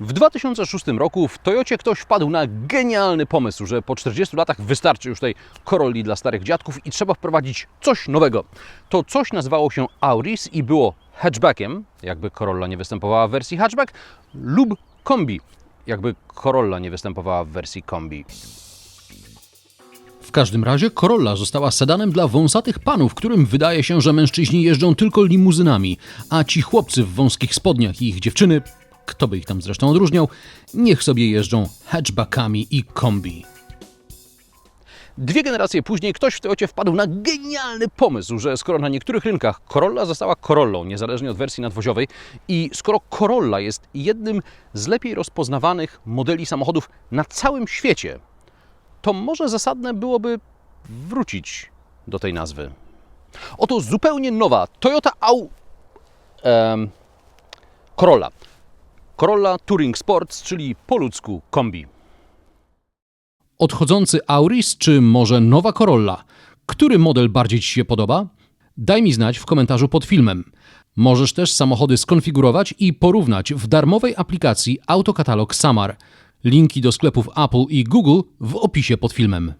W 2006 roku w Toyocie ktoś wpadł na genialny pomysł, że po 40 latach wystarczy już tej Corolli dla starych dziadków i trzeba wprowadzić coś nowego. To coś nazywało się Auris i było hatchbackiem, jakby Corolla nie występowała w wersji hatchback, lub kombi, jakby Corolla nie występowała w wersji kombi. W każdym razie Corolla została sedanem dla wąsatych panów, którym wydaje się, że mężczyźni jeżdżą tylko limuzynami, a ci chłopcy w wąskich spodniach i ich dziewczyny, kto by ich tam zresztą odróżniał, niech sobie jeżdżą hatchbackami i kombi. Dwie generacje później ktoś w Toyocie wpadł na genialny pomysł, że skoro na niektórych rynkach Corolla została Corollą, niezależnie od wersji nadwoziowej, i skoro Corolla jest jednym z lepiej rozpoznawanych modeli samochodów na całym świecie, to może zasadne byłoby wrócić do tej nazwy. Oto zupełnie nowa Toyota Au... em, Corolla. Corolla Touring Sports, czyli po ludzku kombi. Odchodzący Auris, czy może nowa Corolla? Który model bardziej Ci się podoba? Daj mi znać w komentarzu pod filmem. Możesz też samochody skonfigurować i porównać w darmowej aplikacji Autokatalog Samar. Linki do sklepów Apple i Google w opisie pod filmem.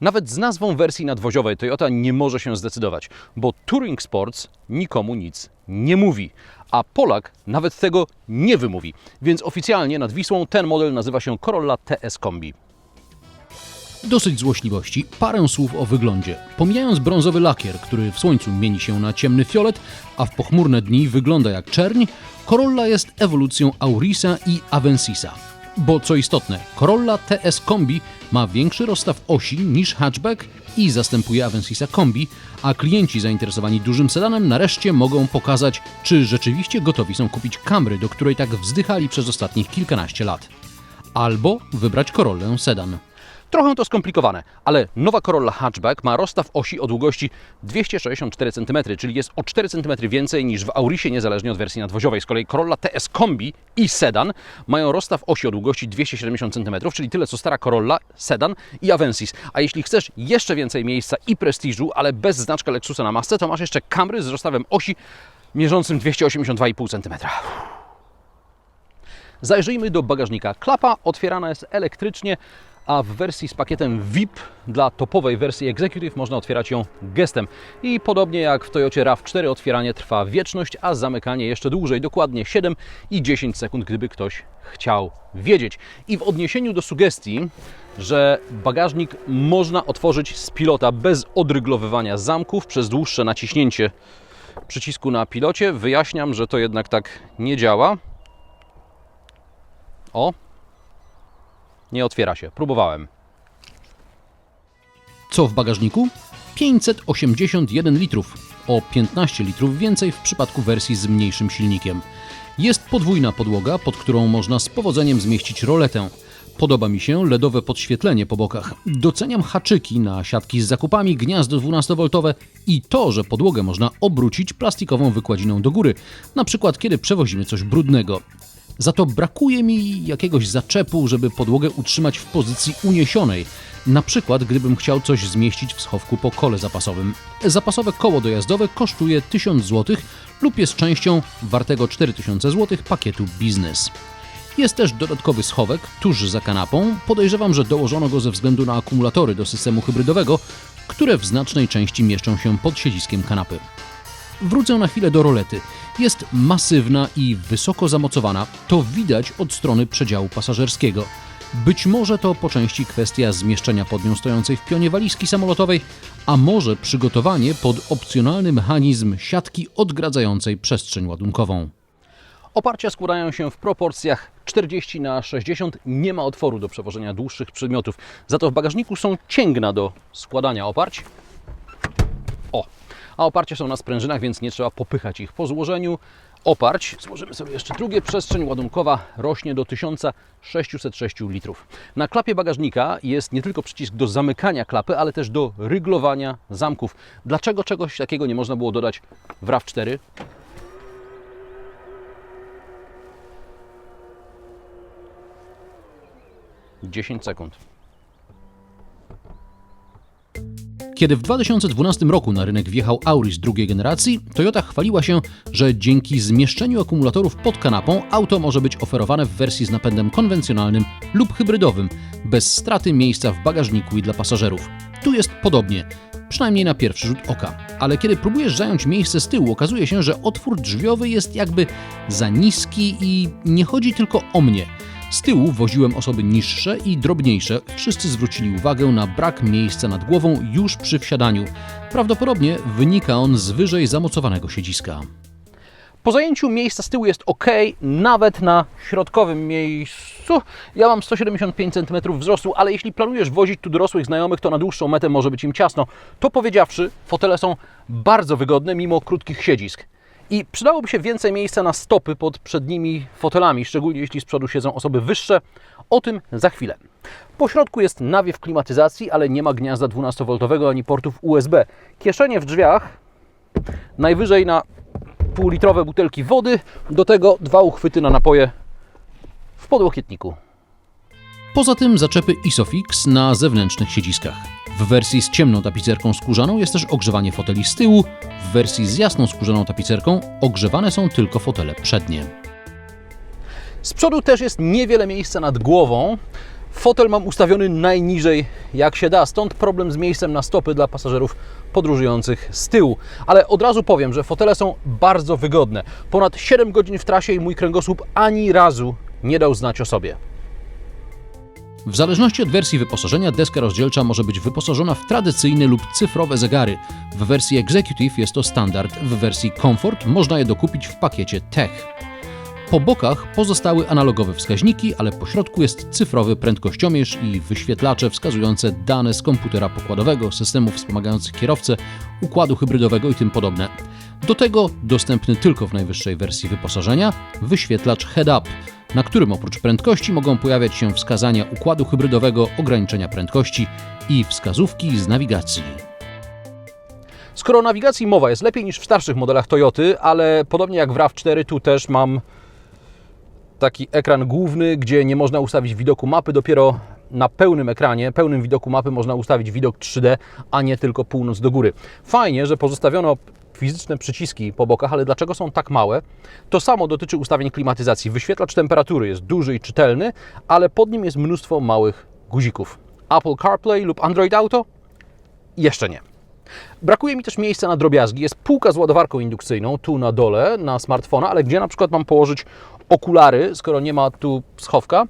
Nawet z nazwą wersji nadwoziowej Toyota nie może się zdecydować, bo Touring Sports nikomu nic nie mówi, a Polak nawet tego nie wymówi. Więc oficjalnie nad Wisłą ten model nazywa się Corolla TS Kombi. Dosyć złośliwości, parę słów o wyglądzie. Pomijając brązowy lakier, który w słońcu mieni się na ciemny fiolet, a w pochmurne dni wygląda jak czerń, Corolla jest ewolucją Aurisa i Avensisa. Bo co istotne, Corolla TS Kombi ma większy rozstaw osi niż hatchback i zastępuje Avensisa Kombi, a klienci zainteresowani dużym sedanem nareszcie mogą pokazać, czy rzeczywiście gotowi są kupić Camry, do której tak wzdychali przez ostatnich kilkanaście lat. Albo wybrać Corollę sedan. Trochę to skomplikowane, ale nowa Corolla Hatchback ma rozstaw osi o długości 264 cm, czyli jest o 4 cm więcej niż w Aurisie, niezależnie od wersji nadwoziowej. Z kolei Corolla TS Kombi i sedan mają rozstaw osi o długości 270 cm, czyli tyle co stara Corolla, sedan i Avensis. A jeśli chcesz jeszcze więcej miejsca i prestiżu, ale bez znaczka Lexusa na masce, to masz jeszcze Camry z rozstawem osi mierzącym 282,5 cm. Zajrzyjmy do bagażnika. Klapa otwierana jest elektrycznie, a w wersji z pakietem VIP dla topowej wersji Executive można otwierać ją gestem. I podobnie jak w Toyocie RAV4 otwieranie trwa wieczność, a zamykanie jeszcze dłużej, dokładnie 7 i 10 sekund, gdyby ktoś chciał wiedzieć. I w odniesieniu do sugestii, że bagażnik można otworzyć z pilota bez odryglowywania zamków przez dłuższe naciśnięcie przycisku na pilocie, wyjaśniam, że to jednak tak nie działa. O, nie otwiera się. Próbowałem. Co w bagażniku? 581 litrów, o 15 litrów więcej w przypadku wersji z mniejszym silnikiem. Jest podwójna podłoga, pod którą można z powodzeniem zmieścić roletę. Podoba mi się LEDowe podświetlenie po bokach. Doceniam haczyki na siatki z zakupami, gniazdo 12V i to, że podłogę można obrócić plastikową wykładziną do góry, na przykład kiedy przewozimy coś brudnego. Za to brakuje mi jakiegoś zaczepu, żeby podłogę utrzymać w pozycji uniesionej. Na przykład, gdybym chciał coś zmieścić w schowku po kole zapasowym. Zapasowe koło dojazdowe kosztuje 1000 zł lub jest częścią wartego 4000 zł pakietu biznes. Jest też dodatkowy schowek tuż za kanapą. Podejrzewam, że dołożono go ze względu na akumulatory do systemu hybrydowego, które w znacznej części mieszczą się pod siedziskiem kanapy. Wrócę na chwilę do rolety. Jest masywna i wysoko zamocowana. To widać od strony przedziału pasażerskiego. Być może to po części kwestia zmieszczenia pod nią stojącej w pionie walizki samolotowej, a może przygotowanie pod opcjonalny mechanizm siatki odgradzającej przestrzeń ładunkową. Oparcia składają się w proporcjach 40 na 60. Nie ma otworu do przewożenia dłuższych przedmiotów. Za to w bagażniku są cięgna do składania oparć. O, a oparcia są na sprężynach, więc nie trzeba popychać ich po złożeniu. Oparć, złożymy sobie jeszcze drugie, przestrzeń ładunkowa rośnie do 1606 litrów. Na klapie bagażnika jest nie tylko przycisk do zamykania klapy, ale też do ryglowania zamków. Dlaczego czegoś takiego nie można było dodać w RAV4? Dziesięć sekund. Kiedy w 2012 roku na rynek wjechał Auris drugiej generacji, Toyota chwaliła się, że dzięki zmieszczeniu akumulatorów pod kanapą auto może być oferowane w wersji z napędem konwencjonalnym lub hybrydowym, bez straty miejsca w bagażniku i dla pasażerów. Tu jest podobnie, przynajmniej na pierwszy rzut oka. Ale kiedy próbujesz zająć miejsce z tyłu, okazuje się, że otwór drzwiowy jest jakby za niski i nie chodzi tylko o mnie. Z tyłu woziłem osoby niższe i drobniejsze. Wszyscy zwrócili uwagę na brak miejsca nad głową już przy wsiadaniu. Prawdopodobnie wynika on z wyżej zamocowanego siedziska. Po zajęciu miejsca z tyłu jest ok, nawet na środkowym miejscu. Ja mam 175 cm wzrostu, ale jeśli planujesz wozić tu dorosłych znajomych, to na dłuższą metę może być im ciasno. To powiedziawszy, fotele są bardzo wygodne mimo krótkich siedzisk. I przydałoby się więcej miejsca na stopy pod przednimi fotelami, szczególnie jeśli z przodu siedzą osoby wyższe. O tym za chwilę. Po środku jest nawiew klimatyzacji, ale nie ma gniazda 12V ani portów USB. Kieszenie w drzwiach, najwyżej na półlitrowe butelki wody, do tego dwa uchwyty na napoje w podłokietniku. Poza tym zaczepy Isofix na zewnętrznych siedziskach. W wersji z ciemną tapicerką skórzaną jest też ogrzewanie foteli z tyłu, w wersji z jasną skórzaną tapicerką ogrzewane są tylko fotele przednie. Z przodu też jest niewiele miejsca nad głową. Fotel mam ustawiony najniżej jak się da, stąd problem z miejscem na stopy dla pasażerów podróżujących z tyłu. Ale od razu powiem, że fotele są bardzo wygodne. Ponad 7 godzin w trasie i mój kręgosłup ani razu nie dał znać o sobie. W zależności od wersji wyposażenia, deska rozdzielcza może być wyposażona w tradycyjne lub cyfrowe zegary. W wersji Executive jest to standard, w wersji Comfort można je dokupić w pakiecie Tech. Po bokach pozostały analogowe wskaźniki, ale po środku jest cyfrowy prędkościomierz i wyświetlacze wskazujące dane z komputera pokładowego, systemów wspomagających kierowcę, układu hybrydowego i tym podobne. Do tego dostępny tylko w najwyższej wersji wyposażenia wyświetlacz head-up, na którym oprócz prędkości mogą pojawiać się wskazania układu hybrydowego, ograniczenia prędkości i wskazówki z nawigacji. Skoro o nawigacji mowa jest lepiej niż w starszych modelach Toyoty, ale podobnie jak w RAV4 tu też mam taki ekran główny, gdzie nie można ustawić widoku mapy, dopiero na pełnym ekranie, pełnym widoku mapy można ustawić widok 3D, a nie tylko północ do góry. Fajnie, że pozostawiono fizyczne przyciski po bokach, ale dlaczego są tak małe? To samo dotyczy ustawień klimatyzacji. Wyświetlacz temperatury jest duży i czytelny, ale pod nim jest mnóstwo małych guzików. Apple CarPlay lub Android Auto? Jeszcze nie. Brakuje mi też miejsca na drobiazgi. Jest półka z ładowarką indukcyjną tu na dole, na smartfona, ale gdzie na przykład mam położyć okulary, skoro nie ma tu schowka?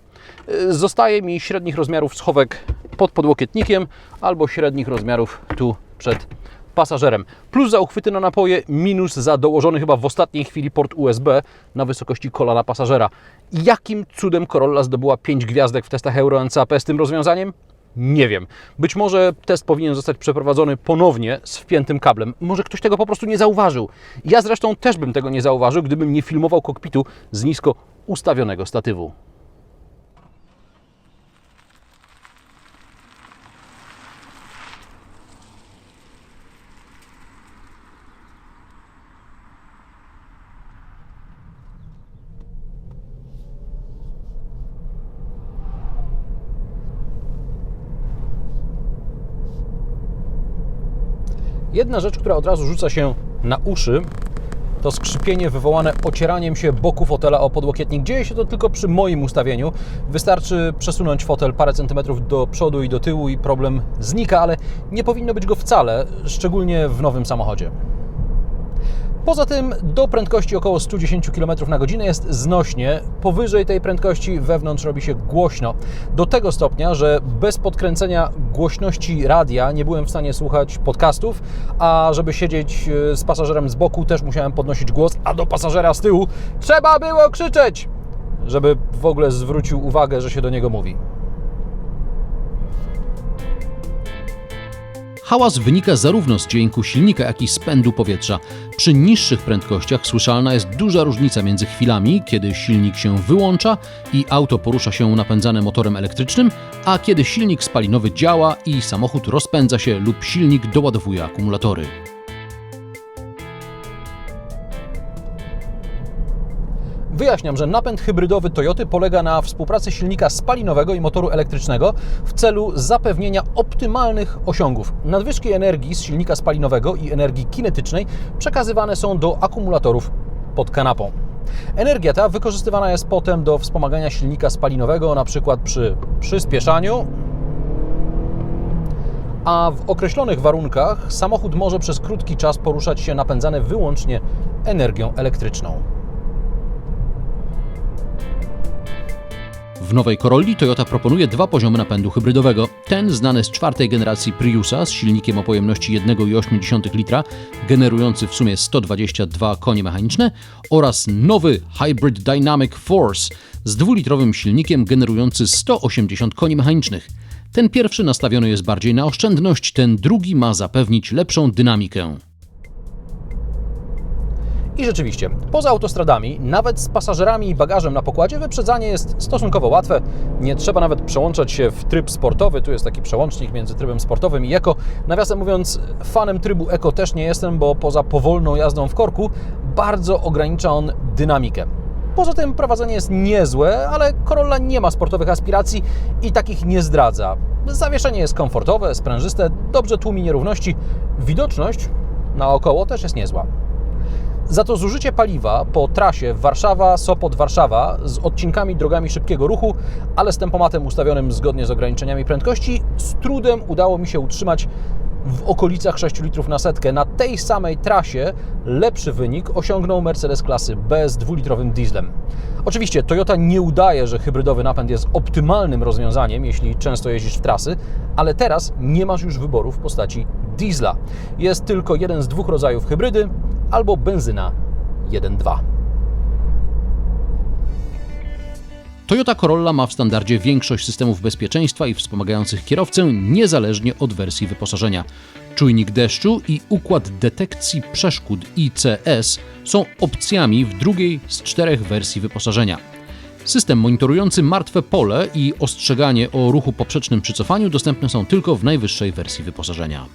Zostaje mi średnich rozmiarów schowek pod podłokietnikiem albo średnich rozmiarów tu przed pasażerem. Plus za uchwyty na napoje, minus za dołożony chyba w ostatniej chwili port USB na wysokości kolana pasażera. Jakim cudem Corolla zdobyła 5 gwiazdek w testach Euro NCAP z tym rozwiązaniem? Nie wiem. Być może test powinien zostać przeprowadzony ponownie z wpiętym kablem. Może ktoś tego po prostu nie zauważył. Ja zresztą też bym tego nie zauważył, gdybym nie filmował kokpitu z nisko ustawionego statywu. Jedna rzecz, która od razu rzuca się na uszy, to skrzypienie wywołane ocieraniem się boku fotela o podłokietnik. Dzieje się to tylko przy moim ustawieniu. Wystarczy przesunąć fotel parę centymetrów do przodu i do tyłu i problem znika, ale nie powinno być go wcale, szczególnie w nowym samochodzie. Poza tym do prędkości około 110 km na godzinę jest znośnie. Powyżej tej prędkości wewnątrz robi się głośno. Do tego stopnia, że bez podkręcenia głośności radia nie byłem w stanie słuchać podcastów, a żeby siedzieć e, z pasażerem z boku też musiałem podnosić głos, a do pasażera z tyłu trzeba było krzyczeć, żeby w ogóle zwrócił uwagę, że się do niego mówi. Hałas wynika zarówno z dźwięku silnika, jak i z pędu powietrza. Przy niższych prędkościach słyszalna jest duża różnica między chwilami, kiedy silnik się wyłącza i auto porusza się napędzane motorem elektrycznym, a kiedy silnik spalinowy działa i samochód rozpędza się lub silnik doładowuje akumulatory. Wyjaśniam, że napęd hybrydowy Toyoty polega na współpracy silnika spalinowego i motoru elektrycznego w celu zapewnienia optymalnych osiągów. Nadwyżki energii z silnika spalinowego i energii kinetycznej przekazywane są do akumulatorów pod kanapą. Energia ta wykorzystywana jest potem do wspomagania silnika spalinowego, przykład przy przyspieszaniu, a w określonych warunkach samochód może przez krótki czas poruszać się napędzany wyłącznie energią elektryczną. W nowej Corolli Toyota proponuje dwa poziomy napędu hybrydowego. Ten znany z czwartej generacji Priusa z silnikiem o pojemności 1,8 litra, generujący w sumie 122 konie mechaniczne oraz nowy Hybrid Dynamic Force z dwulitrowym silnikiem generujący 180 koni mechanicznych. Ten pierwszy nastawiony jest bardziej na oszczędność, ten drugi ma zapewnić lepszą dynamikę. I rzeczywiście, poza autostradami, nawet z pasażerami i bagażem na pokładzie, wyprzedzanie jest stosunkowo łatwe. Nie trzeba nawet przełączać się w tryb sportowy. Tu jest taki przełącznik między trybem sportowym i eko. Nawiasem mówiąc, fanem trybu eko też nie jestem, bo poza powolną jazdą w korku, bardzo ogranicza on dynamikę. Poza tym prowadzenie jest niezłe, ale Corolla nie ma sportowych aspiracji i takich nie zdradza. Zawieszenie jest komfortowe, sprężyste, dobrze tłumi nierówności. Widoczność naokoło też jest niezła. Za to zużycie paliwa po trasie Warszawa-Sopot-Warszawa z odcinkami drogami szybkiego ruchu, ale z tempomatem ustawionym zgodnie z ograniczeniami prędkości, z trudem udało mi się utrzymać w okolicach 6 litrów na setkę. Na tej samej trasie lepszy wynik osiągnął Mercedes klasy B z dwulitrowym dieslem. Oczywiście Toyota nie udaje, że hybrydowy napęd jest optymalnym rozwiązaniem, jeśli często jeździsz w trasy, ale teraz nie masz już wyboru w postaci diesla. Jest tylko jeden z dwóch rodzajów hybrydy albo benzyna 1.2. Toyota Corolla ma w standardzie większość systemów bezpieczeństwa i wspomagających kierowcę niezależnie od wersji wyposażenia. Czujnik deszczu i układ detekcji przeszkód ICS są opcjami w drugiej z czterech wersji wyposażenia. System monitorujący martwe pole i ostrzeganie o ruchu poprzecznym przy cofaniu dostępne są tylko w najwyższej wersji wyposażenia.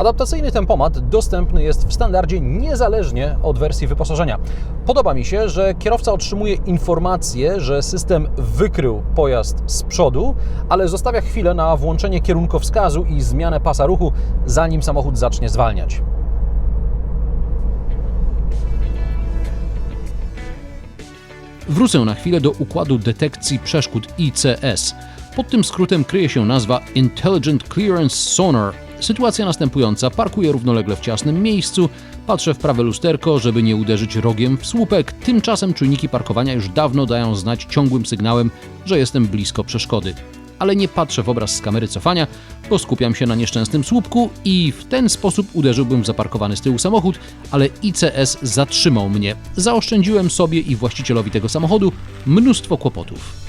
Adaptacyjny tempomat dostępny jest w standardzie niezależnie od wersji wyposażenia. Podoba mi się, że kierowca otrzymuje informację, że system wykrył pojazd z przodu, ale zostawia chwilę na włączenie kierunkowskazu i zmianę pasa ruchu, zanim samochód zacznie zwalniać. Wrócę na chwilę do układu detekcji przeszkód ICS. Pod tym skrótem kryje się nazwa Intelligent Clearance Sonar. Sytuacja następująca: parkuję równolegle w ciasnym miejscu, patrzę w prawe lusterko, żeby nie uderzyć rogiem w słupek. Tymczasem czujniki parkowania już dawno dają znać ciągłym sygnałem, że jestem blisko przeszkody. Ale nie patrzę w obraz z kamery cofania, bo skupiam się na nieszczęsnym słupku i w ten sposób uderzyłbym w zaparkowany z tyłu samochód, ale ICS zatrzymał mnie. Zaoszczędziłem sobie i właścicielowi tego samochodu mnóstwo kłopotów.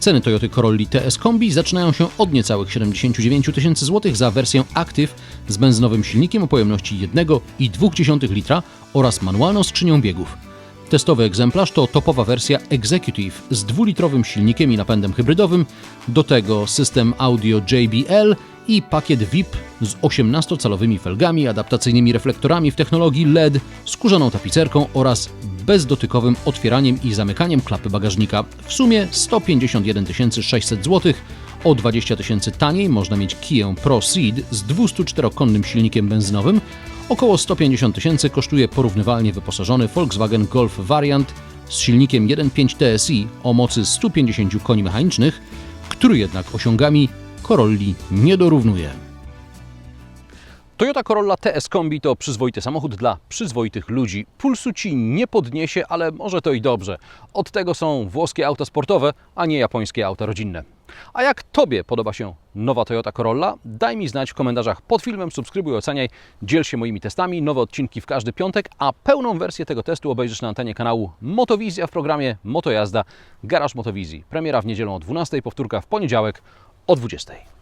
Ceny Toyota Corolli TS Kombi zaczynają się od niecałych 79 tysięcy złotych za wersję Active z benzynowym silnikiem o pojemności 1,2 litra oraz manualną skrzynią biegów. Testowy egzemplarz to topowa wersja Executive z dwulitrowym silnikiem i napędem hybrydowym, do tego system audio JBL i pakiet VIP z 18-calowymi felgami, adaptacyjnymi reflektorami w technologii LED, skórzaną tapicerką oraz bezdotykowym otwieraniem i zamykaniem klapy bagażnika. W sumie 151 600 zł. O 20 tysięcy taniej można mieć Kia Pro Seed z 204-konnym silnikiem benzynowym. Około 150 tysięcy kosztuje porównywalnie wyposażony Volkswagen Golf Variant z silnikiem 1.5 TSI o mocy 150 koni mechanicznych, który jednak osiągami Corolli nie dorównuje. Toyota Corolla TS Kombi to przyzwoity samochód dla przyzwoitych ludzi. Pulsu ci nie podniesie, ale może to i dobrze. Od tego są włoskie auta sportowe, a nie japońskie auta rodzinne. A jak Tobie podoba się nowa Toyota Corolla? Daj mi znać w komentarzach pod filmem, subskrybuj, oceniaj, dziel się moimi testami. Nowe odcinki w każdy piątek, a pełną wersję tego testu obejrzysz na antenie kanału Motowizja w programie Motojazda Garaż Motowizji. Premiera w niedzielę o 12, powtórka w poniedziałek o 20.